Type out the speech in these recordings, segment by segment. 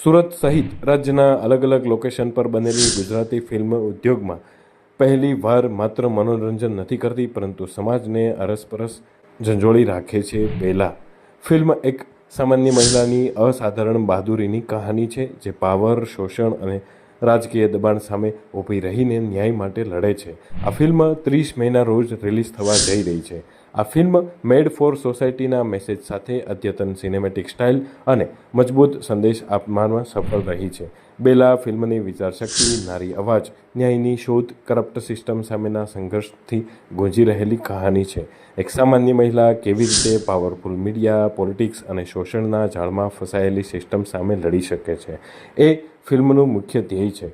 સુરત સહિત રાજ્યના અલગ અલગ લોકેશન પર બનેલી ગુજરાતી ફિલ્મ ઉદ્યોગમાં પહેલી વાર માત્ર મનોરંજન નથી કરતી, પરંતુ સમાજને અરસપરસ ઝંઝોળી રાખે છે પહેલાં ફિલ્મ એક સામાન્ય મહિલાની અસાધારણ બહાદુરીની કહાની છે, જે પાવર શોષણ અને રાજકીય દબાણ સામે ઊભી રહીને ન્યાય માટે લડે છે. આ ફિલ્મ ત્રીસ મેના રોજ રિલીઝ થવા જઈ રહી છે. આ ફિલ્મ મેડ ફોર સોસાયટીના મેસેજ સાથે અદ્યતન સિનેમેટિક સ્ટાઇલ અને મજબૂત સંદેશ આપવામાં સફળ રહી છે. બેલા ફિલ્મની વિચારશક્તિ, નારી અવાજ, ન્યાયની શોધ કરપ્ટ સિસ્ટમ સામેના સંઘર્ષથી ગુંજી રહેલી કહાની છે. એક સામાન્ય મહિલા કેવી રીતે પાવરફુલ મીડિયા પોલિટિક્સ અને શોષણના જાળમાં ફસાયેલી સિસ્ટમ સામે લડી શકે છે? એ ફિલ્મનું મુખ્ય ધ્યેય છે.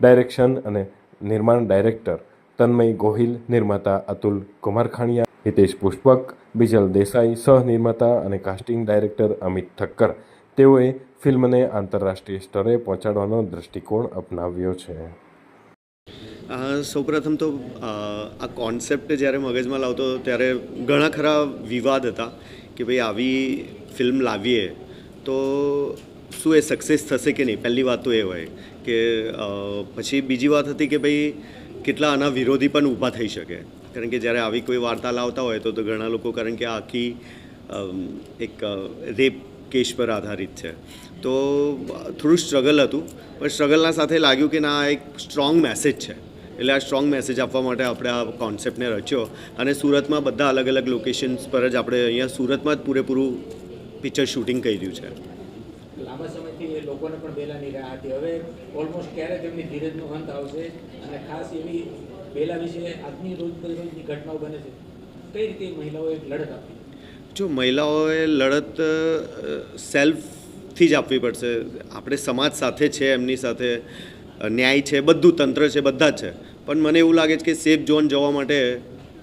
ડાયરેક્શન અને નિર્માણ ડાયરેક્ટર તન્મય ગોહિલ, નિર્માતા અતુલ કુમારખાણિયા હિતેશ પુષ્પક, બિજલ દેસાઈ, સહનિર્માતા અને કાસ્ટિંગ ડાયરેક્ટર અમિત ઠક્કર. તેઓએ ફિલ્મને આંતરરાષ્ટ્રીય સ્તરે પહોંચાડવાનો દૃષ્ટિકોણ અપનાવ્યો છે. સૌ સૌપ્રથમ તો આ કોન્સેપ્ટ જ્યારે મગજમાં લાવતો ત્યારે ઘણા ખરા વિવાદ હતા કે ભાઈ આવી ફિલ્મ લાવીએ તો શું એ સક્સેસ થશે કે નહીં? પહેલી વાત તો એ હોય કે પછી બીજી વાત હતી કે ભાઈ કેટલા આના વિરોધી પણ ઊભા થઈ શકે. કારણ કે જ્યારે આવી કોઈ વાર્તા લાવતા હોય તો ઘણા લોકો કારણ કે આખી એક રેપ કેસ પર આધારિત છે. તો થોડું સ્ટ્રગલ હતું, પણ સ્ટ્રગલના સાથે લાગ્યું કે ના એક સ્ટ્રોંગ મેસેજ છે. એટલે આ સ્ટ્રોંગ મેસેજ આપવા માટે આપણે આ કોન્સેપ્ટને રચ્યો અને સુરતમાં બધા અલગ અલગ લોકેશન્સ પર જ આપણે અહીંયા સુરતમાં જ પૂરેપૂરું પિક્ચર શૂટિંગ કર્યું છે. લાંબા સમયથી એ લોકોને પણ બેલાની રાહ હતી હવે ઓલમોસ્ટ ક્યારે તેમની ધીરજનો અંત આવશે અને ખાસ એવી બેલા વિશે આજની રોજ ઘટનાઓ બને છે. કઈ રીતે મહિલાઓએ લડત આપી? જો મહિલાઓએ લડત સેલ્ફથી જ આપવી પડશે. આપણે સમાજ સાથે છે, એમની સાથે ન્યાય છે, બધું તંત્ર છે, બધા જ છે. પણ મને એવું લાગે છે કે સેફ ઝોન જવા માટે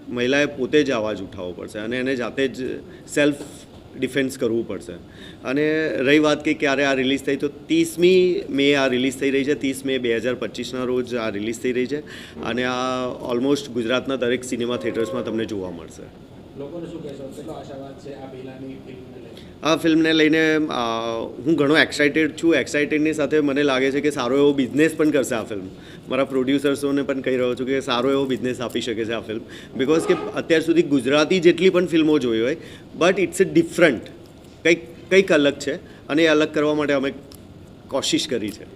મહિલાએ પોતે જ અવાજ ઉઠાવવો પડશે અને એને જાતે જ સેલ્ફ ડિફેન્સ કરવું પડશે. અને રહી વાત કે ક્યારે આ રિલીઝ થઈ, તો ત્રીસમી મે આ રિલીઝ થઈ રહી છે. ત્રીસ મે બે હજાર પચીસના રોજ આ રિલીઝ થઈ રહી છે. અને આ ઓલમોસ્ટ ગુજરાતના દરેક સિનેમા થિયેટર્સમાં તમને જોવા મળશે. લોકોને શું કહેશો કેટલો આશાવાદ છે આ બેલાની ફિલ્મને લઈને આ ફિલ્મને લઈને અ, હું ઘણો એક્સાઇટેડ છું એક્સાઇટેડની સાથે મને લાગે છે કે સારો એવો બિઝનેસ પણ કરશે આ ફિલ્મ મારા પ્રોડ્યુસર્સોને પણ કહી રહ્યો છું કે સારો એવો બિઝનેસ આપી શકે છે આ ફિલ્મ બિકોઝ કે અત્યાર સુધી ગુજરાતી જેટલી પણ ફિલ્મો જોઈ હોય બટ ઇટ્સ અ ડિફરન્ટ કંઈક કંઈક અલગ છે અને એ અલગ કરવા માટે અમે કોશિશ કરી છે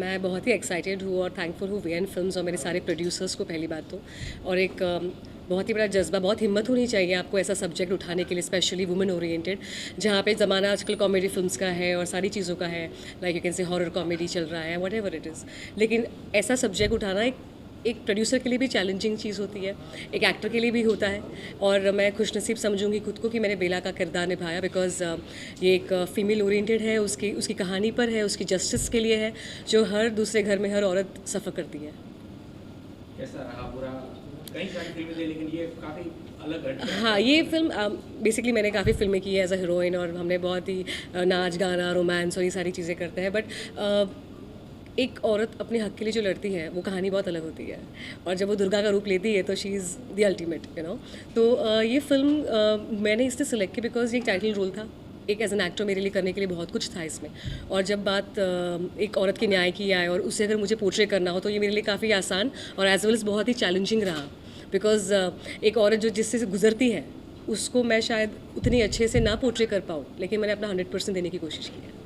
मैं बहुत ही एक्साइटेड हूँ और थैंकफुल हूँ वी एन फिल्म और मेरे सारे प्रोड्यूसर्स को पहली बात तो और एक अम, बहुत ही बड़ा जज्बा, बहुत हिम्मत होनी चाहिए आपको ऐसा सब्जेक्ट उठाने के लिए स्पेशली वुमेन ओरिएंटेड जहाँ पे ज़माना आजकल कॉमेडी फिल्म्स का है और सारी चीज़ों का है like you can say horror comedy चल रहा है वट एवर इट इज़ लेकिन ऐसा सब्जेक्ट उठाना एक एक प्रोड्यूसर के लिए भी चैलेंजिंग चीज़ होती है, एक एक्टर के लिए भी होता है, और मैं खुशनसीब समझूँगी खुद को कि मैंने बेला का किरदार निभाया बिकॉज़ ये एक फीमेल ओरिएंटेड है, उसकी उसकी कहानी पर है, उसकी जस्टिस के लिए है, जो हर दूसरे घर में हर औरत सफ़र करती है। कैसा रहा बुरा हाँ। ये फ़िल्म बेसिकली मैंने काफ़ी फ़िल्में की है एज अ हीरोइन और हमने बहुत ही नाच, गाना रोमांस और ये सारी चीज़ें करते हैं। बट एक औरत अपने हक के लिए जो लड़ती है, वो कहानी बहुत अलग होती है। और जब वो दुर्गा का रूप लेती है तो she is the ultimate you know तो ये फ़िल्म मैंने इसलिए सिलेक्ट की बिकॉज़ ये एक टाइटल रोल था। एक एज एन एक्टर मेरे लिए करने के लिए बहुत कुछ था इसमें। और जब बात एक औरत के न्याय की आए और उसे अगर मुझे पोर्ट्रे करना हो तो ये मेरे लिए काफ़ी आसान और एज वेल एज बहुत ही चैलेंजिंग रहा। बिकॉज एक औरत जो जिससे से गुजरती है उसको मैं शायद उतनी अच्छे से ना पोर्ट्रे कर पाऊँ लेकिन मैंने अपना हंड्रेड परसेंट देने की कोशिश की है